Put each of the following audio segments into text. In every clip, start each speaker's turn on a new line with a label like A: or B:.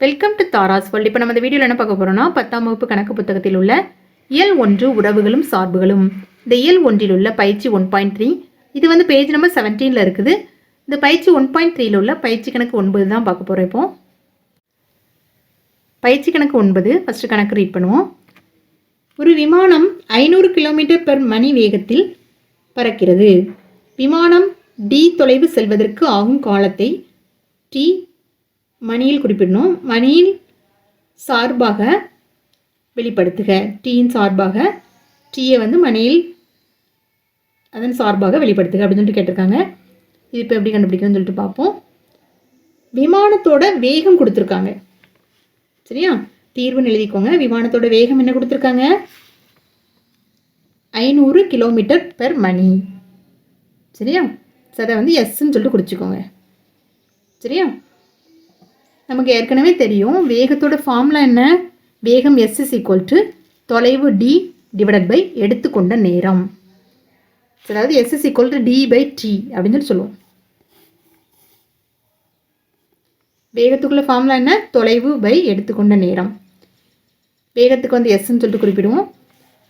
A: Welcome to Tara's world இப்போ நம்ம இந்த வீடியோவில் என்ன பார்க்க போகிறோம்னா பத்தாம் வகுப்பு கணக்கு புத்தகத்தில் உள்ள இயல் ஒன்று உறவுகளும் சார்புகளும். இந்த இயல் ஒன்றில் உள்ள பயிற்சி ஒன் பாயிண்ட் த்ரீ இது வந்து பேஜ் நம்பர் செவன்டீனில் இருக்குது. இந்த பயிற்சி ஒன் பாயிண்ட் த்ரீயில் உள்ள பயிற்சி கணக்கு ஒன்பது தான் பார்க்க போகிறோம் இப்போ. பயிற்சி கணக்கு ஒன்பது ஃபஸ்ட்டு கணக்கு ரீட் பண்ணுவோம். ஒரு விமானம் ஐநூறு கிலோமீட்டர் பெர் மணி வேகத்தில் பறக்கிறது. விமானம் டி தொலைவு செல்வதற்கு ஆகும் காலத்தை டி மணியில் குறிப்பிடணும். மணியில் சார்பாக வெளிப்படுத்துக. டீயின் சார்பாக டீயை வந்து மணியில் அதன் சார்பாக வெளிப்படுத்துக அப்படின்னு சொல்லிட்டு கேட்டிருக்காங்க. இது இப்போ எப்படி கண்டுபிடிக்கணும்னு சொல்லிட்டு பார்ப்போம். விமானத்தோட வேகம் கொடுத்துருக்காங்க. சரியா? தீர்வுன்னு எழுதிக்கோங்க. விமானத்தோட வேகம் என்ன கொடுத்துருக்காங்க? ஐநூறு கிலோமீட்டர் பெர் மணி. சரியா? ஸோ அதை வந்து எஸ்ன்னு சொல்லிட்டு குடிச்சிக்கோங்க சரியா? நமக்கு ஏற்கனவே தெரியும். வேகத்தோட ஃபார்முலா என்ன? வேகம் எஸ் இஸ் ஈக்குவல் டு தொலைவு டி டிவைடட் பை எடுத்துக்கொண்ட நேரம். அதாவது S is equal to D by T அப்படின்னு சொல்லி சொல்லுவோம். வேகத்துக்குள்ள ஃபார்முலா என்ன? தொலைவு பை எடுத்துக்கொண்ட நேரம். வேகத்துக்கு வந்து எஸ்ன்னு சொல்லிட்டு குறிப்பிடுவோம்.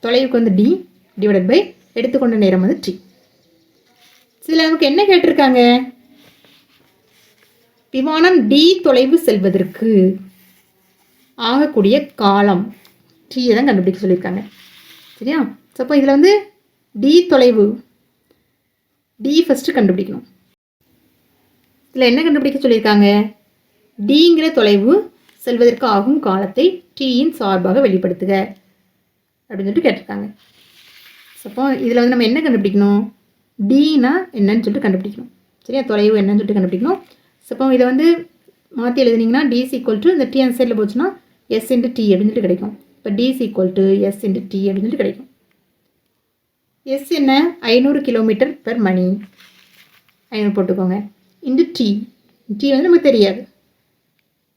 A: தொலைவுக்கு வந்து டி டிவைடட் பை எடுத்துக்கொண்ட நேரம் வந்து டி இதில் நமக்கு என்ன கேட்டிருக்காங்க? விமானம் டி தொலைவு செல்வதற்கு ஆகக்கூடிய காலம். டீயை தான் கண்டுபிடிக்க சொல்லியிருக்காங்க. சரியா? ஸோ அப்போ இதில் வந்து டி தொலைவு டி ஃபஸ்ட்டு கண்டுபிடிக்கணும். இதில் என்ன கண்டுபிடிக்க சொல்லியிருக்காங்க? டிங்கிற தொலைவு செல்வதற்கு ஆகும் காலத்தை டீயின் சார்பாக வெளிப்படுத்துக. அப்படின்னு சொல்லிட்டு கேட்டிருக்காங்க. சப்போ அப்போ இதில் வந்து நம்ம என்ன கண்டுபிடிக்கணும்? டீனா என்னன்னு சொல்லிட்டு கண்டுபிடிக்கணும். சரியா? தொலைவு என்னன்னு சொல்லிட்டு கண்டுபிடிக்கணும். ஸோ இதை வந்து மாற்றி எழுதுனீங்கன்னா டிஸ் ஈக்குவல் டு இந்த டி அந்த சைடில் போச்சுன்னா எஸ் இன்ட்டு டி அப்படின்னு சொல்லிட்டு கிடைக்கும். இப்போ D is equal to S into T அப்படின்னு சொல்லிட்டு கிடைக்கும். எஸ் என்ன? ஐநூறு கிலோமீட்டர் பெர் மணி. ஐநூறு போட்டுக்கோங்க. இன்ட்டு டி டி வந்து நமக்கு தெரியாது.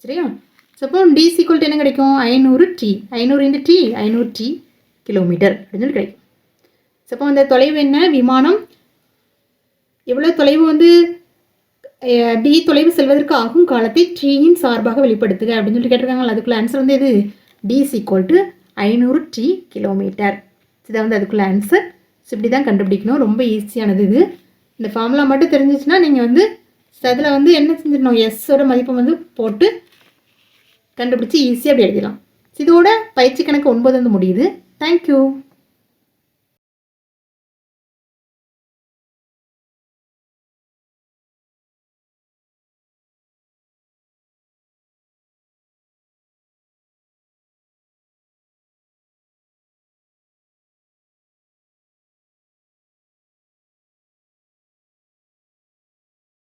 A: சரியா? Suppose T this equal to என்ன கிடைக்கும்? ஐநூறு டி ஐநூறு இன்ட்டு டி ஐநூறு டி கிலோமீட்டர் அப்படின்னு சொல்லி கிடைக்கும். ஸோ அந்த தொலைவு என்ன? விமானம். எவ்வளோ தொலைவு வந்து டி தொலைவு செல்வதற்கு ஆகும் காலத்தை டீயின் சார்பாக வெளிப்படுத்துக அப்படின்னு சொல்லி கேட்டிருக்காங்களா அதுக்குள்ள ஆன்சர் வந்து எது? டி இஸ் ஈக்குவல் டு ஐநூறு டி கிலோமீட்டர் இதை வந்து அதுக்குள்ள ஆன்சர் ஸோ இப்படி தான் கண்டுபிடிக்கணும். ரொம்ப ஈஸியானது இது. இந்த ஃபார்முலா மட்டும் தெரிஞ்சிச்சுன்னா நீங்கள் வந்து அதில் வந்து என்ன செஞ்சிடணும்? எஸ்ஸோட மதிப்பை வந்து போட்டு கண்டுபிடிச்சி ஈஸியாக அப்படி எழுதிடலாம். இதோட பயிற்சி கணக்கு ஒன்பது வந்து முடியுது. தேங்க்யூ